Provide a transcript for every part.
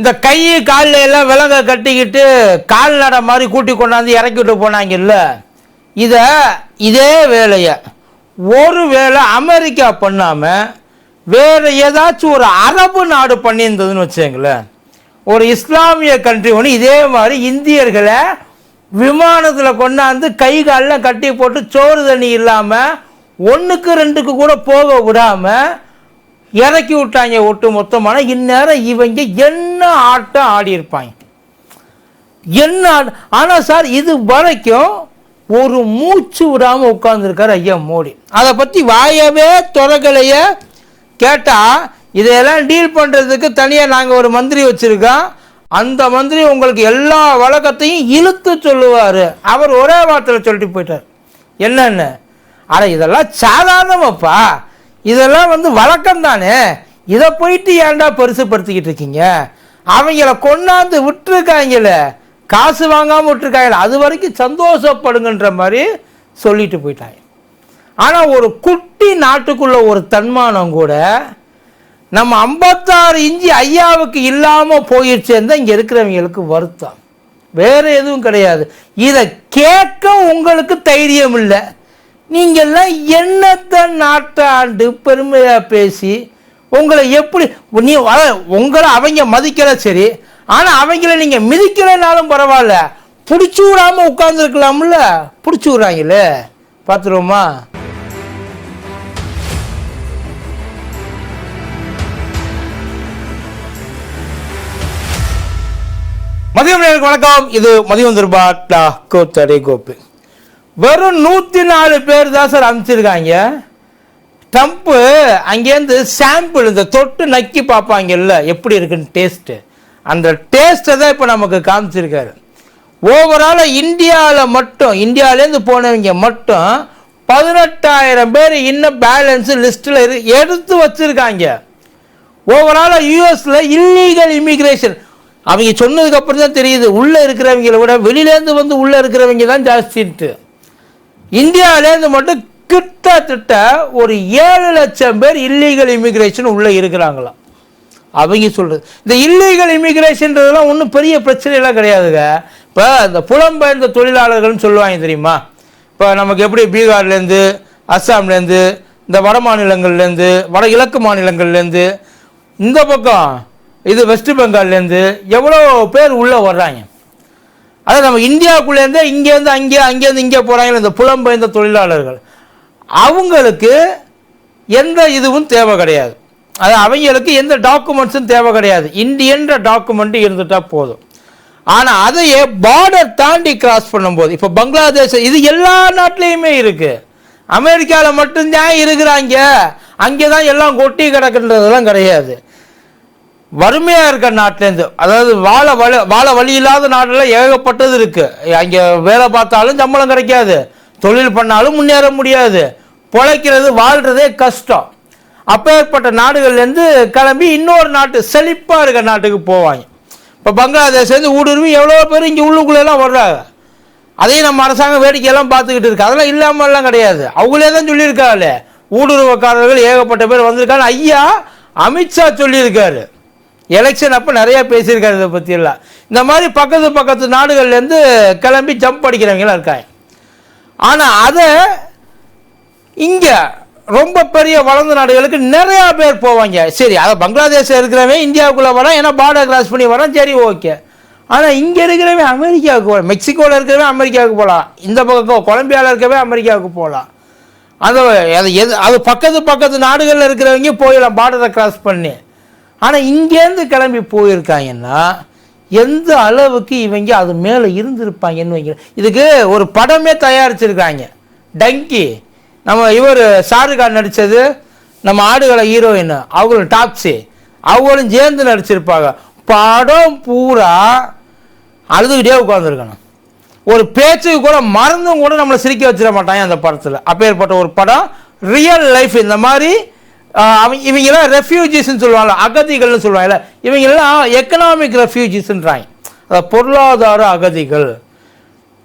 இந்த கை காலில் எல்லாம் விலங்க கட்டிக்கிட்டு கால்நடை மாதிரி கூட்டி கொண்டாந்து இறக்கிட்டு போனாங்கல்ல. இதை இதே வேலையை. ஒரு வேளை அமெரிக்கா பண்ணாமல் வேறு ஏதாச்சும் ஒரு அரபு நாடு பண்ணியிருந்ததுன்னு வச்சுங்களேன் ஒரு இஸ்லாமிய கண்ட்ரி ஒன்று இதே மாதிரி இந்தியர்களை விமானத்தில் கொண்டாந்து கை காலில் கட்டி போட்டு சோறு தண்ணி இல்லாமல் ஒன்றுக்கு ரெண்டுக்கு கூட போக விடாமல் இறக்கி விட்டாங்க ஒட்டு மொத்தமான இந்நேரம் இவங்க என்ன ஆட்டம் ஆடி இருப்பாங்க? என்ன ஆனால் சார் இது வரைக்கும் ஒரு மூச்சு விடாமல் உட்கார்ந்துருக்கார் ஐயா மோடி. அதை பற்றி வாயவே துறகலைய கேட்டால் இதையெல்லாம் டீல் பண்ணுறதுக்கு தனியாக நாங்கள் ஒரு மந்திரி வச்சுருக்கோம். அந்த மந்திரி உங்களுக்கு எல்லா வழக்கத்தையும் இழுத்து சொல்லுவார். அவர் ஒரே வார்த்தையில் சொல்லிட்டு போயிட்டார். என்னென்ன? அட இதெல்லாம் சாதாரணமாப்பா. இதெல்லாம் வந்து வழக்கம் தானே இதை போயிட்டு ஏன்டா பெருசுப்படுத்திக்கிட்டு இருக்கீங்க? அவங்கள கொண்டாந்து விட்டுருக்காங்களே. காசு வாங்காமல் விட்டுருக்காங்கள. அது வரைக்கும் சந்தோஷப்படுங்கன்ற மாதிரி சொல்லிட்டு போயிட்டாங்க. ஆனால் ஒரு குட்டி நாட்டுக்குள்ள ஒரு தன்மானம் கூட நம்ம ஐம்பத்தாறு இஞ்சி ஐயாவுக்கு இல்லாமல் போயிடுச்சேன்னு தான் இங்கே இருக்கிறவங்களுக்கு வருத்தம். வேறு எதுவும் கிடையாது. இதை கேட்க உங்களுக்கு தைரியம் இல்லை. நீங்கள்லாம் என்னத்தை நாட்டாண்டு பெருமையாக பேசி உங்களை எப்படி நீ உங்களை அவங்க மதிக்கல சரி ஆனால் அவங்கள நீங்கள் மிதிக்கலைனாலும் பரவாயில்ல. பிடிச்சி விடாமல் உட்காந்துருக்கலாம்ல பிடிச்சி விட்றாங்களே. பார்த்துருவோமா? மதியம் வணக்கம். இது மதியம் திருபா கோத்தடை கோப்பு. வெறும் நூற்றி நாலு பேர் தான் சார் அனுப்பிச்சிருக்காங்க. ட்ரம்ப்பு அங்கேருந்து சாம்பிள் இந்த தொட்டு நக்கி பார்ப்பாங்கல்ல எப்படி இருக்குன்னு டேஸ்ட்டு அந்த டேஸ்ட்டை தான் இப்போ நமக்கு காமிச்சிருக்காரு. ஓவராலாக இந்தியாவில் மட்டும் இந்தியாவிலேருந்து போனவங்க மட்டும் பதினெட்டாயிரம் பேர் இன்னும் பேலன்ஸு லிஸ்ட்டில் இரு எடுத்து வச்சுருக்காங்க. ஓவராலாக யூஎஸில் இல்லீகல் இமிக்ரேஷன் அவங்க சொன்னதுக்கப்புறம் தான் தெரியுது உள்ளே இருக்கிறவங்கள விட வெளியிலேருந்து வந்து உள்ளே இருக்கிறவங்க தான் ஜாஸ்தின்ட்டு. இந்தியாவிலேருந்து மட்டும் கிட்டத்தட்ட ஒரு ஏழு லட்சம் பேர் இல்லீகல் இமிக்ரேஷன் உள்ளே இருக்கிறாங்களாம். அவங்க சொல்கிறது இந்த இல்லீகல் இமிகிரேஷன்றதெல்லாம் ஒன்றும் பெரிய பிரச்சனையெல்லாம் கிடையாதுங்க. இப்போ இந்த புலம்பெயர்ந்த தொழிலாளர்கள்னு சொல்லுவாங்க தெரியுமா? இப்போ நமக்கு எப்படி பீகார்லேருந்து அஸ்ஸாம்லேருந்து இந்த வட மாநிலங்கள்லேருந்து வட இலக்கு மாநிலங்கள்லேருந்து இந்த பக்கம் இது வெஸ்ட் பெங்கால்லேருந்து எவ்வளோ பேர் உள்ளே வர்றாங்க? அதாவது நம்ம இந்தியாவுக்குள்ளேருந்தே இங்கேருந்து அங்கே அங்கேருந்து இங்கே போகிறாங்க இந்த புலம்பெயர்ந்த தொழிலாளர்கள். அவங்களுக்கு எந்த இதுவும் தேவை கிடையாது. அது அவங்களுக்கு எந்த டாக்குமெண்ட்ஸும் தேவை கிடையாது. இந்தியன்ற டாக்குமெண்ட் இருந்துட்டால் போதும். ஆனால் அதையே பார்டர் தாண்டி கிராஸ் பண்ணும்போது இப்போ பங்களாதேஷ் இது எல்லா நாட்டிலையுமே இருக்குது அமெரிக்காவில் மட்டும்தான் இருக்கிறாங்க. அங்கே தான் எல்லாம் கொட்டி கிடக்குன்றதெல்லாம் கிடையாது. வறுமையாக இருக்க நாட்டிலேருந்து அதாவது வாழ வழி வாழ வழி இல்லாத நாட்டில் ஏகப்பட்டது இருக்குது அங்கே வேலை பார்த்தாலும் சம்பளம் கிடைக்காது. தொழில் பண்ணாலும் முன்னேற முடியாது. பிழைக்கிறது வாழ்கிறதே கஷ்டம். அப்பேற்பட்ட நாடுகள்லேருந்து கிளம்பி இன்னொரு நாட்டு செழிப்பாக இருக்க நாட்டுக்கு போவாங்க. இப்போ பங்களாதேஷ்லேருந்து ஊடுருவி எவ்வளோ பேர் இங்கே உள்ளுக்குள்ளெல்லாம் வர்றாங்க. அதையும் நம்ம அரசாங்கம் வேடிக்கையெல்லாம் பார்த்துக்கிட்டு இருக்கு. அதெல்லாம் இல்லாமல்லாம் கிடையாது. அவங்களே தான் சொல்லியிருக்காங்களே ஊடுருவக்காரர்கள் ஏகப்பட்ட பேர் வந்திருக்காங்க. ஐயா அமித்ஷா சொல்லியிருக்காரு. எலெக்ஷன் அப்போ நிறையா பேசியிருக்காரு இதை பற்றியெல்லாம் இந்த மாதிரி பக்கத்து பக்கத்து நாடுகள்லேருந்து கிளம்பி ஜம்ப் அடிக்கிறவங்களாம் இருக்காங்க. ஆனால் அதை இங்கே ரொம்ப பெரிய வளர்ந்த நாடுகளுக்கு நிறையா பேர் போவாங்க. சரி அதை பங்களாதேஷில் இருக்கிறவன் இந்தியாவுக்குள்ளே வரான் ஏன்னா பார்டர் கிராஸ் பண்ணி வரான் சரி ஓகே. ஆனால் இங்கே இருக்கிறவன் அமெரிக்காவுக்கு போகலாம் மெக்சிகோவில் இருக்கிறவன் அமெரிக்காவுக்கு போகலாம் இந்த பக்கம் கொலம்பியாவில் இருக்கவே அமெரிக்காவுக்கு போகலாம் அந்த அது எது அது பக்கத்து பக்கத்து நாடுகளில் இருக்கிறவங்க போயிடலாம் பார்டரை கிராஸ் பண்ணி. ஆனால் இங்கேருந்து கிளம்பி போயிருக்காங்கன்னா எந்த அளவுக்கு இவங்க அது மேலே இருந்திருப்பாங்கன்னு வைங்க. இதுக்கு ஒரு படமே தயாரிச்சிருக்காங்க. டங்கி. நம்ம இவர் ஷாருக்கான் நடித்தது நம்ம ஆடுகளை ஹீரோயின் அவங்களும் டாப்ஸி. அவங்களும் சேர்ந்து நடிச்சிருப்பாங்க. படம் பூரா அழுதுகிட்டே உட்காந்துருக்கணும் ஒரு பேச்சுக்கு கூட மறந்தும் கூட நம்மளை சிரிக்க வச்சிட மாட்டாங்க அந்த படத்தில். அப்பேற்பட்ட ஒரு படம் ரியல் லைஃப் இந்த மாதிரி அவங்க இவங்கெல்லாம் ரெஃப்யூஜிஸ்ன்னு சொல்லுவாங்கள அகதிகள்னு சொல்லுவாங்கல்ல இவங்கெல்லாம் எக்கனாமிக் ரெஃப்யூஜிஸ்ன்றாங்க அதாவது பொருளாதார அகதிகள்.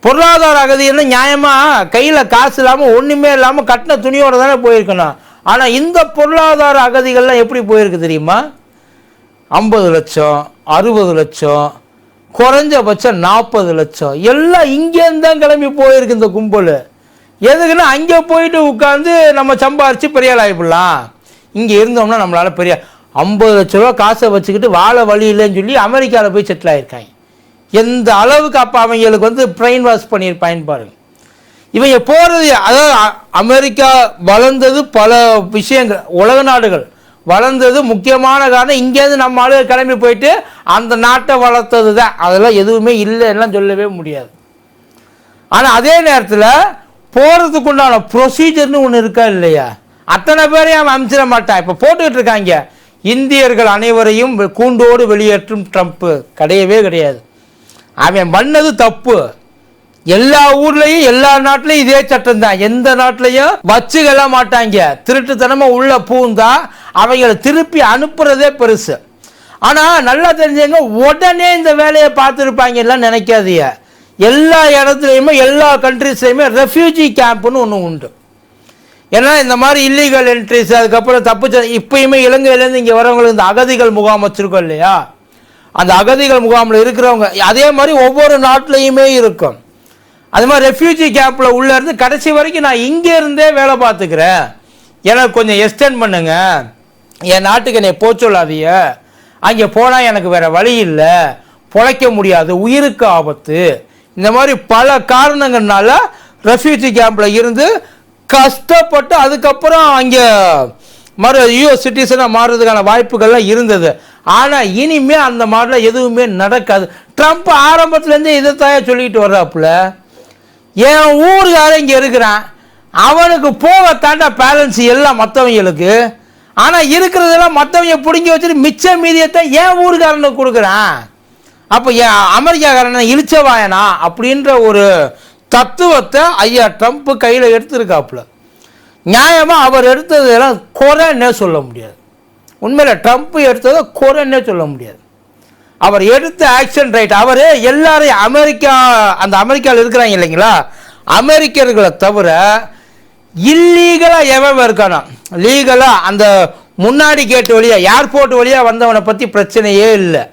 பொருளாதார அகதின்னா நியாயமாக கையில் காசு இல்லாமல் ஒன்றுமே இல்லாமல் கட்டின துணியோடு தானே போயிருக்கணும். ஆனால் இந்த பொருளாதார அகதிகள்லாம் எப்படி போயிருக்கு தெரியுமா? ஐம்பது லட்சம் அறுபது லட்சம் குறைஞ்சபட்சம் நாற்பது லட்சம். எல்லாம் இங்கேருந்து தான் கிளம்பி போயிருக்கு இந்த கும்பல். எதுக்குன்னா அங்கே போயிட்டு உட்காந்து நம்ம சம்பாரித்து பெரியாள் ஆகிப்படலாம் இங்கே இருந்தோம்னா நம்மளால் பெரிய ஐம்பது லட்ச ரூபா காசை வச்சுக்கிட்டு வாழ வழி இல்லைன்னு சொல்லி அமெரிக்காவில் போய் செட்டில் ஆகியிருக்காங்க எந்த அளவுக்கு அப்போ அவங்களுக்கு வந்து பிரெயின் வாஷ் பண்ணியிருப்பாங்க பாருங்கள் இவங்க போகிறது அதாவது அ- அமெரிக்கா வளர்ந்தது பல விஷயங்கள் உலக நாடுகள் வளர்ந்தது முக்கியமான காரணம் இங்கேருந்து நம்ம ஆளுக கிளம்பி போயிட்டு அந்த நாட்டை வளர்த்தது தான் அதெல்லாம் எதுவுமே இல்லைன்னா சொல்லவே முடியாது. ஆனால் அதே நேரத்தில் போகிறதுக்கு உண்டான ப்ரொசீஜர்னு ஒன்று இருக்கா இல்லையா? அத்தனை பேரையும் அவன் அமைச்சிட மாட்டான். இப்போ போட்டுக்கிட்டு இருக்காங்க. இந்தியர்கள் அனைவரையும் கூண்டோடு வெளியேற்றும் ட்ரம்ப்பு. கிடையவே கிடையாது. அவன் பண்ணது தப்பு. எல்லா ஊர்லேயும் எல்லா நாட்டிலையும் இதே சட்டம் தான். எந்த நாட்டிலையும் வச்சுக்கல மாட்டாங்க. திருட்டுத்தனமாக உள்ள பூந்தா அவங்களை திருப்பி அனுப்புறதே பெருசு. ஆனால் நல்லா தெரிஞ்சவங்க உடனே இந்த வேலையை பார்த்துருப்பாங்க எல்லாம் நினைக்காதீங்க. எல்லா இடத்துலையுமே எல்லா கண்ட்ரிஸ்லையுமே ரெஃப்யூஜி கேம்ப்னு ஒன்று உண்டு. ஏன்னா இந்த மாதிரி இல்லீகல் என்ட்ரிஸ் அதுக்கப்புறம் தப்பு இப்பயுமே இலங்கையிலேருந்து இங்கே வரவங்களுக்கு இந்த அகதிகள் முகாம் வச்சுருக்கோம் இல்லையா? அந்த அகதிகள் முகாமில் இருக்கிறவங்க அதே மாதிரி ஒவ்வொரு நாட்டிலையுமே இருக்கும். அது மாதிரி ரெஃப்யூஜி கேம்பில் உள்ளே இருந்து கடைசி வரைக்கும் நான் இங்கே இருந்தே வேலை பார்த்துக்கிறேன். எனக்கு கொஞ்சம் எக்ஸ்டெண்ட் பண்ணுங்கள் என் நாட்டுக்கு என்னை போக அங்கே போனால் எனக்கு வேறு வழி இல்லை. பொழைக்க முடியாது. உயிருக்கு ஆபத்து. இந்த மாதிரி பல காரணங்கள்னால ரெஃப்யூஜி கேம்பில் இருந்து கஷ்டப்பட்டு அதுக்கப்புறம் அங்கே மறு யூஎஸ் சிட்டிசனாக மாறுறதுக்கான வாய்ப்புகள்லாம் இருந்தது. ஆனால் இனிமே அந்த மாதிரிலாம் எதுவுமே நடக்காது. ட்ரம்ப் ஆரம்பத்துலேருந்தே இதை தாயா சொல்லிட்டு வர்றாப்புல என் ஊருக்காரன் இங்கே இருக்கிறான். அவனுக்கு போக தாண்டா பேலன்ஸ் எல்லாம் மற்றவங்களுக்கு ஆனால் இருக்கிறதெல்லாம் மற்றவங்க பிடுங்கி வச்சுட்டு மிச்ச மீதியத்தை ஏன் ஊருக்காரனுக்கு கொடுக்குறான். அப்போ என் அமெரிக்காக்காரன் இழிச்சவாயனா அப்படின்ற ஒரு தத்துவத்தை ஐயா ட்ரம்ப் கையில் எடுத்திருக்காப்புல. நியாயமாக அவர் எடுத்ததெல்லாம் குறைன்னே சொல்ல முடியாது. உண்மையில் ட்ரம்ப் எடுத்ததை குறைன்னே சொல்ல முடியாது. அவர் எடுத்த ஆக்ஷன் ரைட் அவர் எல்லாரையும் அமெரிக்கா அந்த அமெரிக்காவில் இருக்கிறாங்க இல்லைங்களா? அமெரிக்கர்களை தவிர இல்லீகலாக எவன் இருக்கானோ? லீகலாக அந்த முன்னாடி கேட்டு வழியாக ஏர்போர்ட் வழியாக வந்தவனை பற்றி பிரச்சனையே இல்லை.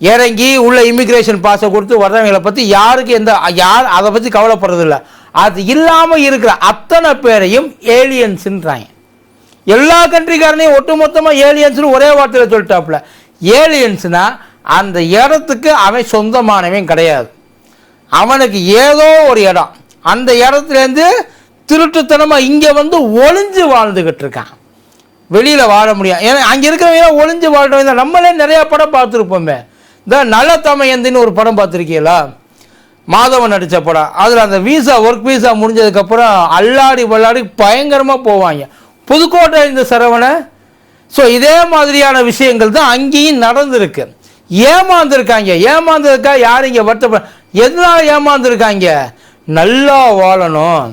இறங்கி உள்ள இமிக்ரேஷன் பாஸை கொடுத்து வர்றவங்களை பற்றி யாருக்கு எந்த யார் அதை பற்றி கவலைப்படுறதில்ல. அது இல்லாமல் இருக்கிற அத்தனை பேரையும் ஏலியன்ஸுன்றாங்க எல்லா கண்ட்ரிக்காரனையும் ஒட்டுமொத்தமாக ஏலியன்ஸ்னு ஒரே வார்த்தையில் சொல்லிட்டாப்புல. ஏலியன்ஸ்னால் அந்த இடத்துக்கு அவன் சொந்தமானவன் கிடையாது. அவனுக்கு ஏதோ ஒரு இடம். அந்த இடத்துலேருந்து திருட்டுத்தனமாக இங்கே வந்து ஒளிஞ்சு வாழ்ந்துக்கிட்டு இருக்கான். வெளியில் வாழ முடியும் ஏன்னா அங்கே இருக்கிறவங்க ஒளிஞ்சு வாழ்றவங்க நம்மளே நிறையா படம் பார்த்துருப்போமே. இந்த நல்ல தமையந்தின்னு ஒரு படம் பார்த்துருக்கீங்களா? மாதவன் நடித்த படம். அதில் அந்த வீசா ஒர்க் வீசா முடிஞ்சதுக்கப்புறம் அல்லாடி வல்லாடி பயங்கரமாக போவாங்க. புதுக்கோட்டை இந்த சரவணை ஸோ இதே மாதிரியான விஷயங்கள் தான் அங்கேயும் நடந்திருக்கு. ஏமாந்துருக்காங்க. ஏமாந்ததுக்கா யார் இங்கே வருத்தப்பட எதனால் ஏமாந்துருக்காங்க? நல்லா வாழணும்.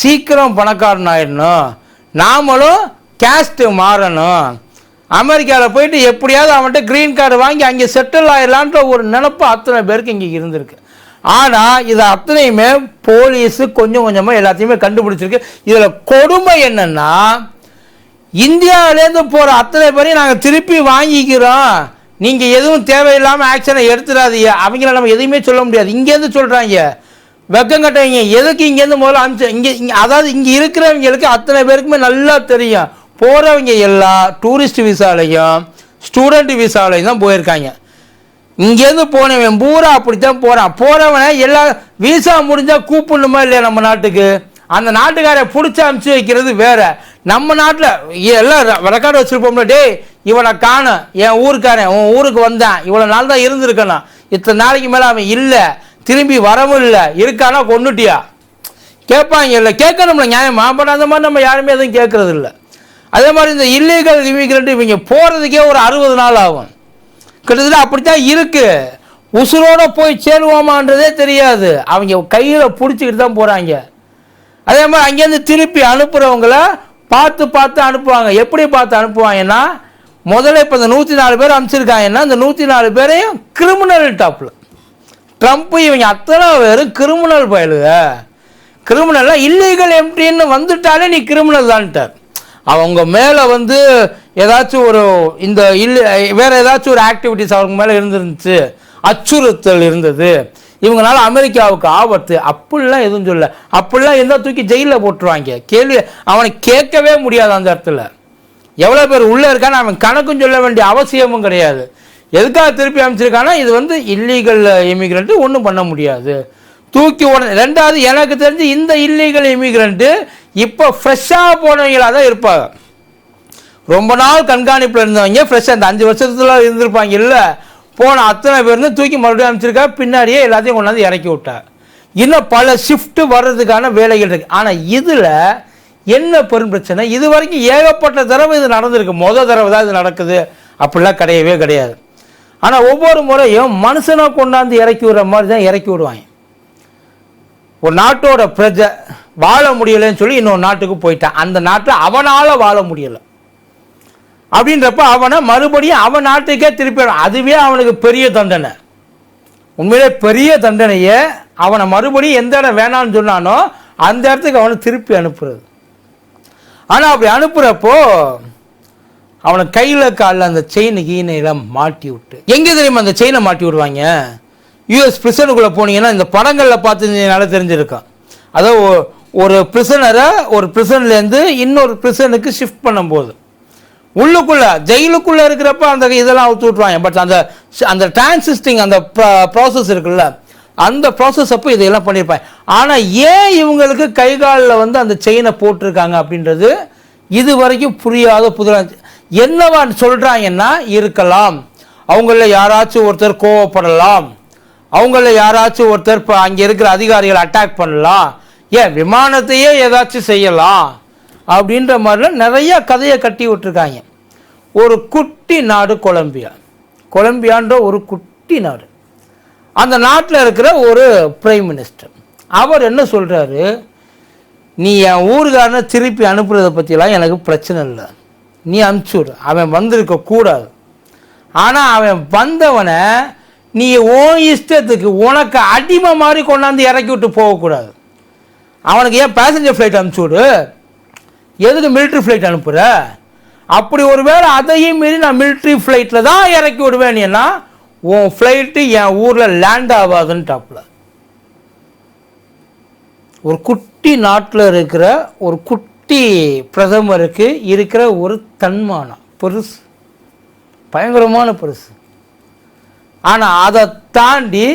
சீக்கிரம் பணக்காரன் ஆயிடணும். நாமளும் கேஸ்ட்டு மாறணும். அமெரிக்காவில் போயிட்டு எப்படியாவது அவன்கிட்ட க்ரீன் கார்டு வாங்கி அங்கே செட்டில் ஆயிடலான்ற ஒரு நினப்பு அத்தனை பேருக்கு இங்கே இருந்திருக்கு. ஆனால் இது அத்தனையுமே போலீஸு கொஞ்சம் கொஞ்சமாக எல்லாத்தையுமே கண்டுபிடிச்சிருக்கு. இதில் கொடுமை என்னென்னா இந்தியாவிலேருந்து போகிற அத்தனை பேரையும் நாங்கள் திருப்பி வாங்கிக்கிறோம். நீங்கள் எதுவும் தேவையில்லாமல் ஆக்ஷனை எடுத்துடாதீங்க. அவங்கள நம்ம எதுவுமே சொல்ல முடியாது. இங்கேருந்து சொல்கிறாங்க வெக்கம் கட்டவங்க எதுக்கு இங்கேருந்து முதல்ல அனுப்பிச்சு இங்கே இங்கே அதாவது இங்கே இருக்கிறவங்களுக்கு அத்தனை பேருக்குமே நல்லா தெரியும். போகிறவங்க எல்லாம் டூரிஸ்ட் விசாலையும் ஸ்டூடெண்ட் விசாலையும் தான் போயிருக்காங்க. இங்கேருந்து போனவன் பூரா அப்படித்தான் போகிறான் போகிறவனை எல்லா விசா முடிஞ்சால் கூப்பிடணுமா இல்லையா நம்ம நாட்டுக்கு? அந்த நாட்டுக்காரை பிடிச்சி அனுப்பிச்சி வைக்கிறது வேற. நம்ம நாட்டில் எல்லாம் ரெக்கார்டு வச்சுருப்போம்ல டேய் இவனை காணும் என் ஊருக்காரன் உன் ஊருக்கு வந்தான். இவ்வளோ நாள் தான் இருந்திருக்கணும். இத்தனை நாளைக்கு மேலே அவன் இல்லை. திரும்பி வரவும் இல்லை. இருக்கானா கொண்டுட்டியா கேட்பாங்க இல்லை. கேட்கணும்ல நியாயமா? பட் அந்த மாதிரி நம்ம யாருமே எதுவும் கேட்கறது இல்லை அதே மாதிரி இந்த இல்லீகல் இமிகிரண்ட் இவங்க போகிறதுக்கே ஒரு அறுபது நாள் ஆகும். கிட்டத்தட்ட அப்படித்தான் இருக்கு. உசுரோட போய் சேருவோமான்றதே தெரியாது. அவங்க கையில் பிடிச்சிக்கிட்டு தான் போகிறாங்க அதே மாதிரி அங்கேருந்து திருப்பி அனுப்புகிறவங்கள பார்த்து பார்த்து அனுப்புவாங்க. எப்படி பார்த்து அனுப்புவாங்கன்னா முதல்ல இப்போ இந்த நூற்றி நாலு பேர் அனுப்பிச்சிருக்காங்கன்னா இந்த நூற்றி நாலு பேரையும் கிரிமினல் டாப்பில். ட்ரம்ப் இவங்க அத்தனை பேரும் கிரிமினல் பயலுக. கிரிமினலில் இல்லீகல் எம்டின்னு வந்துட்டாலே நீ கிரிமினல் தான்ட்டார். அவங்க மேலே வந்து ஏதாச்சும் ஒரு இந்த இல்லை வேற ஏதாச்சும் ஒரு ஆக்டிவிட்டிஸ் அவங்க மேலே இருந்துருந்துச்சு அச்சுறுத்தல் இருந்தது. இவங்களால அமெரிக்காவுக்கு ஆபத்து. அப்படிலாம் எதுவும் சொல்ல அப்படிலாம் இருந்தால் தூக்கி ஜெயிலில் போட்டுருவாங்க. கேள்வி அவனை கேட்கவே முடியாது அந்த இடத்துல. எவ்வளோ பேர் உள்ளே இருக்கான்னு அவன் கணக்கும் சொல்ல வேண்டிய அவசியமும் கிடையாது. எதுக்காக திருப்பி அமைச்சிருக்கானா இது வந்து இல்லீகல் இமிகிரண்ட்டு ஒன்றும் பண்ண முடியாது. தூக்கி உடனே ரெண்டாவது எனக்கு தெரிஞ்சு இந்த இல்லீகல் இமிகிரண்ட்டு இப்போ ஃப்ரெஷ்ஷாக போனவங்களாக தான் இருப்பாங்க. ரொம்ப நாள் கண்காணிப்பில் இருந்தவங்க ஃப்ரெஷ்ஷாக இந்த அஞ்சு வருஷத்துல இருந்திருப்பாங்க. இல்லை போன அத்தனை பேருந்து தூக்கி மறுபடியும் அமைச்சிருக்கா பின்னாடியே எல்லாத்தையும் கொண்டாந்து இறக்கி விட்டார் இன்னும் பல ஷிஃப்ட்டு வர்றதுக்கான வேலைகள் இருக்குது ஆனால் இதில் என்ன பெரும் பிரச்சனை? இது வரைக்கும் ஏகப்பட்ட தடவை இது நடந்திருக்கு. மொதல் தடவை தான் இது நடக்குது. அப்படிலாம் கிடையவே கிடையாது. ஆனால் ஒவ்வொரு முறையும் மனுஷனை கொண்டாந்து இறக்கி விடுற மாதிரி தான் இறக்கி விடுவாங்க. ஒரு நாட்டோட பிரஜை வாழ முடியலைன்னு சொல்லி இன்னொரு நாட்டுக்கு போயிட்டான். அந்த நாட்டில் அவனால் வாழ முடியலை. அப்படின்றப்ப அவனை மறுபடியும் அவன் நாட்டுக்கே திருப்பி அதுவே அவனுக்கு பெரிய தண்டனை. உண்மையிலே பெரிய தண்டனையை அவனை மறுபடியும் எந்த இடம் வேணான்னு சொன்னானோ அந்த இடத்துக்கு அவனை திருப்பி அனுப்புறது. ஆனால் அப்படி அனுப்புகிறப்போ அவனை கையில் காலில் அந்த செயின் கீனையில் மாட்டி விட்டு. எங்கே தெரியுமா அந்த செயினை மாட்டி விடுவாங்க? யூஎஸ் பிரிசனுக்குள்ளே போனீங்கன்னா இந்த படங்களில் பார்த்துனால தெரிஞ்சிருக்கான் அதாவது ஒ- ஒரு பிரிசனரை ஒரு பிரிசன்லேருந்து இன்னொரு பிரிசனுக்கு ஷிஃப்ட் பண்ணும்போது. உள்ளுக்குள்ளே ஜெயிலுக்குள்ளே இருக்கிறப்ப அந்த இதெல்லாம் அவுத்து விட்ருவாங்க பட் அந்த அந்த டிரான்சிஸ்டிங் அந்த ப்ராசஸ் இருக்குல்ல அந்த ப்ராசஸ் அப்போ இதையெல்லாம் பண்ணியிருப்பாங்க ஆனால் ஏன் இவங்களுக்கு கை காலில் வந்து அந்த செயினை போட்டிருக்காங்க அப்படின்றது இது வரைக்கும் புரியாத புதுரா என்னவான்னு சொல்கிறாங்கன்னா இருக்கலாம். அவங்கள யாராச்சும் ஒருத்தர் கோவப்படலாம். அவங்கள யாராச்சும் ஒருத்தர் இப்போ அங்கே இருக்கிற அதிகாரிகள் அட்டாக் பண்ணலாம். ஏன் விமானத்தையே ஏதாச்சும் செய்யலாம் அப்படின்ற மாதிரிலாம் நிறைய கதையை கட்டி விட்டுருக்காங்க. ஒரு குட்டி நாடு கொலம்பியா. கொலம்பியான்ற ஒரு குட்டி நாடு. அந்த நாட்டில் இருக்கிற ஒரு பிரைம் மினிஸ்டர் அவர் என்ன சொல்கிறாரு நீ என் ஊருக்காரனை திருப்பி அனுப்புறதை பற்றிலாம் எனக்கு பிரச்சனை இல்லை. நீ அனுப்பிச்சுடு அவன் வந்திருக்க கூடாது ஆனால் அவன் வந்தவனை நீ உன் இஷ்டத்துக்கு உனக்கு அடிமை மாதிரி கொண்டாந்து இறக்கி விட்டு போகக்கூடாது. அவனுக்கு ஏன் பேசஞ்சர் ஃப்ளைட் அனுப்பிச்சு விடு எதுக்கு மிலிட்ரி ஃப்ளைட் அனுப்புகிற அப்படி ஒருவேளை அதையும் மீறி நான் மிலிட்ரி ஃப்ளைட்டில் தான் இறக்கி விடுவேன் ஏன்னா உன் ஃப்ளைட்டு என் ஊரில் லேண்ட் ஆகாதுன்ட்டாப்புல. ஒரு குட்டி நாட்டில் இருக்கிற ஒரு குட்டி பிரதமருக்கு இருக்கிற ஒரு தன்மானம் பெருசு. பயங்கரமான பெருசு. ஆனால் அதை தாண்டி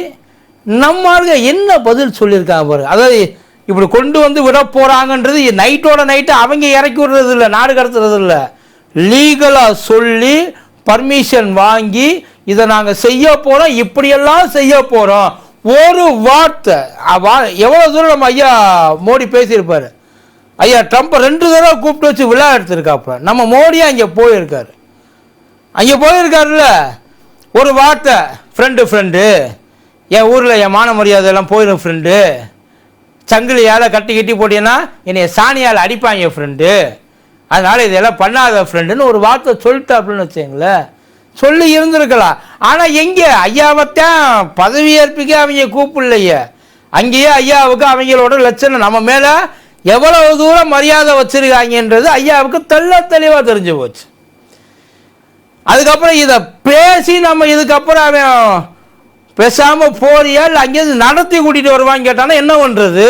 நம்மளுக்கு என்ன பதில் சொல்லியிருக்காங்க பாரு அதாவது இப்படி கொண்டு வந்து விட போகிறாங்கன்றது நைட்டோட நைட்டு அவங்க இறக்கி விடுறது இல்லை நாடு கடத்துறது இல்லை லீகலாக சொல்லி பர்மிஷன் வாங்கி இதை நாங்கள் செய்ய போகிறோம் இப்படியெல்லாம் செய்ய போகிறோம் ஒரு வார்த்தை எவ்வளோ தூரம் நம்ம ஐயா மோடி பேசியிருப்பார்? ஐயா ட்ரம்ப்பை ரெண்டு தடவை கூப்பிட்டு வச்சு விழா எடுத்திருக்காப்புல. நம்ம மோடியும் அங்கே போயிருக்காரு. அங்கே போயிருக்காருல்ல? ஒரு வார்த்தை ஃப்ரெண்டு ஃப்ரெண்டு என் ஊரில் என் மான மரியாதையெல்லாம் போயிடும் ஃப்ரெண்டு சங்கிலியால் கட்டி கட்டி போட்டீங்கன்னா என்னைய சாணியால் அடிப்பாங்க ஃப்ரெண்டு அதனால் இதெல்லாம் பண்ணாத ஃப்ரெண்டுன்னு ஒரு வார்த்தை சொல்லிட்டாப்புலன்னு வச்சுங்களேன் சொல்லி இருந்திருக்கலாம். ஆனால் எங்கே? ஐயாவைத்தான் பதவியேற்புக்கே அவங்க கூப்பிடலையே. அங்கேயே ஐயாவுக்கு அவங்களோட லட்சணம். நம்ம மேலே எவ்வளவு தூரம் மரியாதை வச்சிருக்காங்கன்றது ஐயாவுக்கு தெள்ள தெளிவாக தெரிஞ்சு போச்சு. அதுக்கப்புறம் இதை பேசி நம்ம இதுக்கப்புறம் அவன் பேசாமல் போறியா? இல்லை அங்கேருந்து நடத்தி கூட்டிகிட்டு வருவான்னு கேட்டானா என்ன பண்ணுறது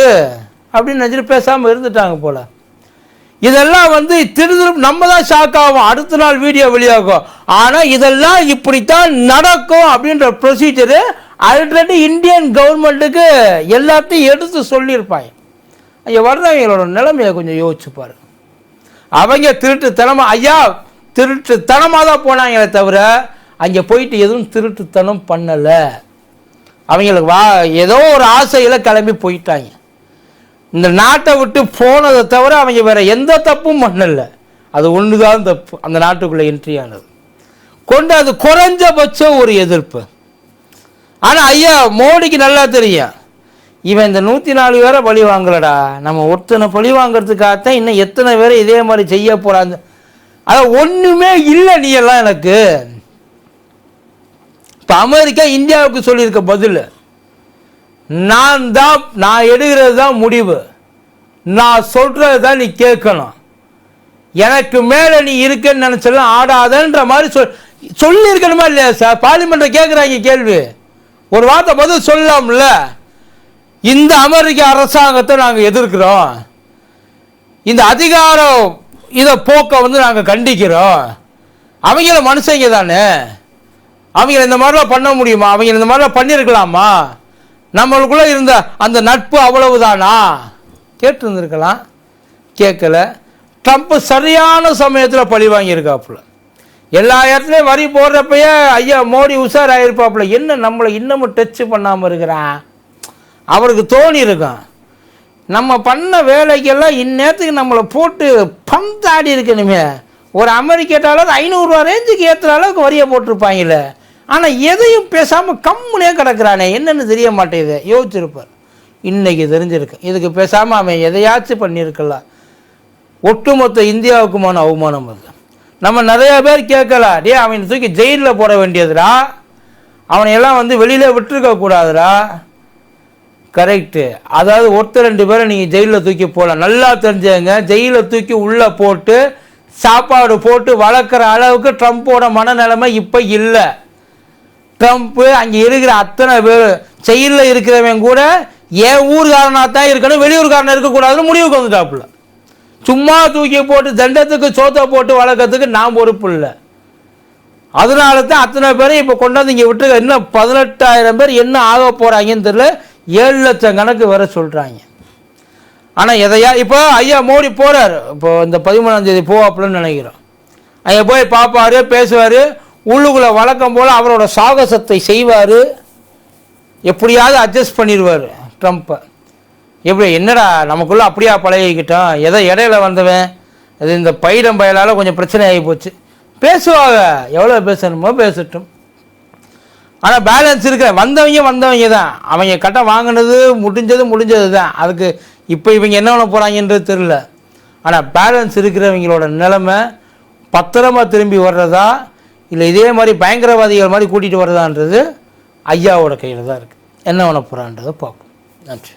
அப்படின்னு நினச்சிட்டு பேசாமல் இருந்துட்டாங்க போல். இதெல்லாம் வந்து திருதிரும் நம்ம தான் ஷாக் ஆகும் அடுத்த நாள் வீடியோ வெளியாகும். ஆனால் இதெல்லாம் இப்படித்தான் நடக்கும் அப்படின்ற ப்ரொசீஜரு ஆல்ரெடி இந்தியன் கவர்மெண்ட்டுக்கு எல்லாத்தையும் எடுத்து சொல்லியிருப்பாங்க. ஐயா வர்றவங்களோட நிலைமையை கொஞ்சம் யோசிச்சுப்பார் பாரு அவங்க திருட்டுத்தனமா ஐயா திருட்டுத்தனமாக தான் போனாங்களே தவிர அங்கே போயிட்டு எதுவும் திருட்டுத்தனம் பண்ணலை. அவங்களுக்கு வா ஏதோ ஒரு ஆசையில் கிளம்பி போயிட்டாங்க. இந்த நாட்டை விட்டு போனதை தவிர அவங்க வேறு எந்த தப்பும் பண்ணலை. அது ஒன்று தான் தப்பு. அந்த நாட்டுக்குள்ளே என்ட்ரி ஆனது. கொண்டு அது குறைஞ்சபட்ச ஒரு எதிர்ப்பு. ஆனால் ஐயா மோடிக்கு நல்லா தெரியும். இவன் இந்த நூற்றி நாலு பேரை பழி வாங்கலடா. நம்ம ஒருத்தனை பழி வாங்குறதுக்காகத்தான் இன்னும் எத்தனை பேரை இதே மாதிரி செய்ய போகிறான்னு அதான் ஒன்றுமே இல்லை நீ எல்லாம் எனக்கு. இப்போ அமெரிக்கா இந்தியாவுக்கு சொல்லியிருக்க பதில் நான் தான் நான் எடுக்கிறது தான் முடிவு. நான் சொல்கிறது தான் நீ கேட்கணும். எனக்கு மேலே நீ இருக்கன்னு நினச்சலாம் ஆடாதன்ற மாதிரி சொல் சொல்லியிருக்கணுமா இல்லையா சார்? பார்லிமெண்ட்டில் கேட்குறாங்க கேள்வி. ஒரு வார்த்தை பதில் சொல்லலாம்ல. இந்த அமெரிக்க அரசாங்கத்தை நாங்கள் எதிர்க்கிறோம். இந்த அதிகாரம் இதை போக்கை வந்து நாங்கள் கண்டிக்கிறோம். அவங்கள மனுஷங்க தானே. அவங்கள இந்த மாதிரிலாம் பண்ண முடியுமா? அவங்க இந்த மாதிரிலாம் பண்ணியிருக்கலாமா? நம்மளுக்குள்ளே இருந்த அந்த நட்பு அவ்வளவு தானா கேட்டிருந்துருக்கலாம். கேட்கல. ட்ரம்ப் சரியான சமயத்தில் பழி வாங்கியிருக்காப்புல. எல்லா இடத்துலையும் வரி போடுறப்பயே ஐயா மோடி உஷாராயிருப்பாப்புல. என்ன நம்மளை இன்னமும் டச் பண்ணாமல் இருக்கிறான்? அவருக்கு தோணி இருக்கும் நம்ம பண்ண வேலைக்கெல்லாம் இந்நேரத்துக்கு நம்மளை போட்டு பந்தாடி இருக்கணுமே. ஒரு அமெரிக்க ஐநூறுரூவா ரேஞ்சுக்கு ஏற்றுற அளவுக்கு வரியை போட்டிருப்பாங்களே. ஆனால் எதையும் பேசாமல் கம்முனே கிடக்குறானே. என்னென்னு தெரிய மாட்டேங்குது. யோசிச்சிருப்பார். இன்றைக்கி தெரிஞ்சிருக்கு. இதுக்கு பேசாமல் அவன் எதையாச்சும் பண்ணியிருக்கலாம். ஒட்டுமொத்த இந்தியாவுக்குமான அவமானம் அது. நம்ம நிறைய பேர் கேட்கலாம். டே அவனை தூக்கி ஜெயிலில் போட வேண்டியதுடா. அவனை எல்லாம் வந்து வெளியில் விட்டுருக்க கூடாதுடா. கரெக்டு அதாவது ஒருத்தர் ரெண்டு பேரை நீங்கள் ஜெயிலில் தூக்கி போகலாம் நல்லா தெரிஞ்சவங்க ஜெயிலில் தூக்கி உள்ளே போட்டு சாப்பாடு போட்டு வளர்க்குற அளவுக்கு ட்ரம்ப்போட மனநிலைமை இப்போ இல்லை. ட்ரம்ப்பு அங்கே இருக்கிற அத்தனை பேர் ஜெயிலில் இருக்கிறவன் கூட என் ஊர்காரனாக தான் இருக்கணும் வெளியூர்காரனாக இருக்கக்கூடாதுன்னு முடிவுக்கு வந்துட்டாப்புல. சும்மா தூக்கி போட்டு தண்டத்துக்கு சோத்தை போட்டு வளர்க்கறதுக்கு நான் பொறுப்பு இல்லை. அதனால தான் அத்தனை பேரும் இப்போ கொண்டாந்து இங்கே விட்டுருக்க. இன்னும் பதினெட்டாயிரம் பேர் என்ன ஆக போகிறாங்கன்னு தெரியல. ஏழு லட்சம் கணக்கு வர சொல்கிறாங்க ஆனால் எதையா இப்போ ஐயா மோடி போகிறார் இப்போ இந்த பதிமூணாம் தேதி போவாப்புலன்னு நினைக்கிறோம். ஐயா போய் பார்ப்பாரு பேசுவார். உள்ளுக்குள்ளே வழக்கம் போல் அவரோட சாகசத்தை செய்வார். எப்படியாவது அட்ஜஸ்ட் பண்ணிடுவார் ட்ரம்ப்பை. எப்படி என்னடா நமக்குள்ளே அப்படியா பழகிக்கிட்டோம்? எதோ இடையில வந்தவன்? அது இந்த பைடம் பயலால் கொஞ்சம் பிரச்சனை ஆகி போச்சு. பேசுவாங்க. எவ்வளோ பேசணுமோ பேசட்டும். ஆனால் பேலன்ஸ் இருக்கிற வந்தவங்க வந்தவங்க தான். அவங்க கட்ட வாங்கினது முடிஞ்சது முடிஞ்சது தான். அதுக்கு இப்போ இவங்க என்ன பண்ண போகிறாங்கன்றது தெரில ஆனால் பேலன்ஸ் இருக்கிறவங்களோட நிலைமை பத்திரமா திரும்பி வர்றதா இல்லை இதே மாதிரி பயங்கரவாதிகள் மாதிரி கூட்டிகிட்டு வர்றதான்றது ஐயாவோட கையில் தான் இருக்குது என்ன பண்ண போகிறான்றதை பார்ப்போம். நன்றி.